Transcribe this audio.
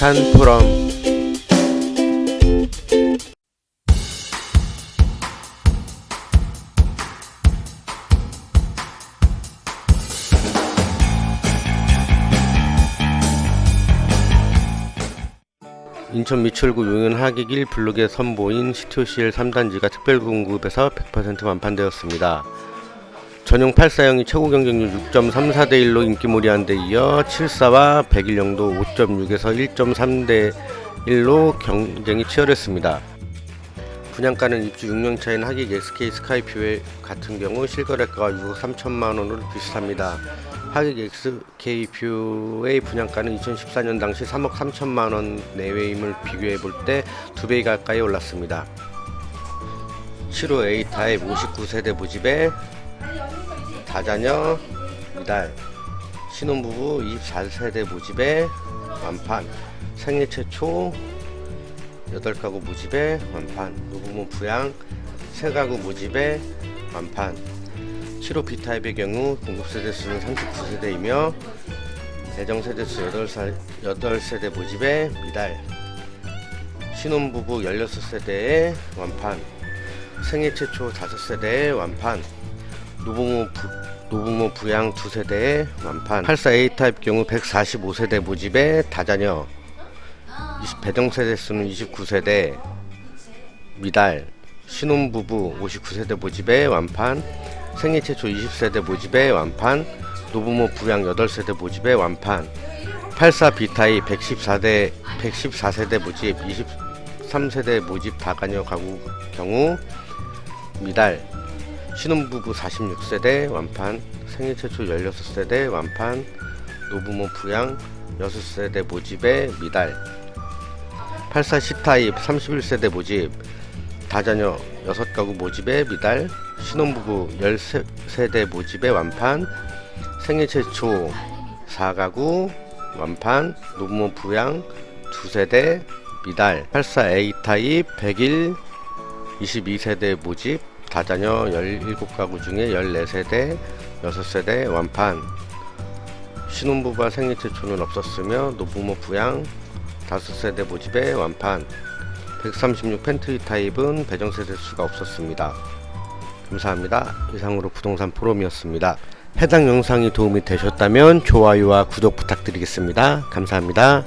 부동산 포럼 인천 미철구 용인 하객 1 블록에 선보인 CTOCL 3단지가 특별공급에서 100% 완판되었습니다. 전용 84형이 최고 경쟁률 6.34대 1로 인기몰이한 데 이어 74와 101형도 5.6에서 1.3대 1로 경쟁이 치열했습니다. 분양가는 입주 6년 차인 하객 SK 스카이뷰 같은 경우 실거래가가 6억 3천만 원으로 비슷합니다. 하객 SK뷰의 분양가는 2014년 당시 3억 3천만 원 내외임을 비교해 볼 때 두 배 가까이 올랐습니다. 7호 A 타입 59세대 모집에 다자녀 이달 신혼부부 24세대 모집에 완판. 생애 최초 8가구 모집에 완판. 노부모 부양 3가구 모집에 완판. 7호 B타입의 경우 공급 세대 수는 39세대이며 대정 세대 수 8살, 8세대 모집에 미달. 신혼부부 16세대의 완판. 생애 최초 5세대의 완판 노부모 부, 노부모 부양 2세대의 완판. 84A 타입 경우 145세대 모집에 다자녀. 20, 배정 세대 수는 29세대. 미달. 신혼부부 59세대 모집에 완판. 생애 최초 20세대 모집에 완판. 노부모 부양 8세대 모집에 완판. 84 B타입 114대 114세대 모집 23세대 모집 다가녀 가구 경우 미달 신혼부부 46세대 완판 생애 최초 16세대 완판 노부모 부양 6세대 모집에 미달. 84 C타입 31세대 모집. 다자녀 6가구 모집에 미달. 신혼부부 13세대 모집에 완판 생애 최초 4가구 완판 노부모 부양 2세대 미달. 84A 타입 101 22세대 모집 다자녀 17가구 중에 14세대 6세대 완판 신혼부부와 생애 최초는 없었으며 노부모 부양 5세대 모집에 완판 136 펜트리 타입은 배정 세대 수가 없었습니다. 감사합니다. 이상으로 부동산 포럼이었습니다. 해당 영상이 도움이 되셨다면 좋아요와 구독 부탁드리겠습니다. 감사합니다.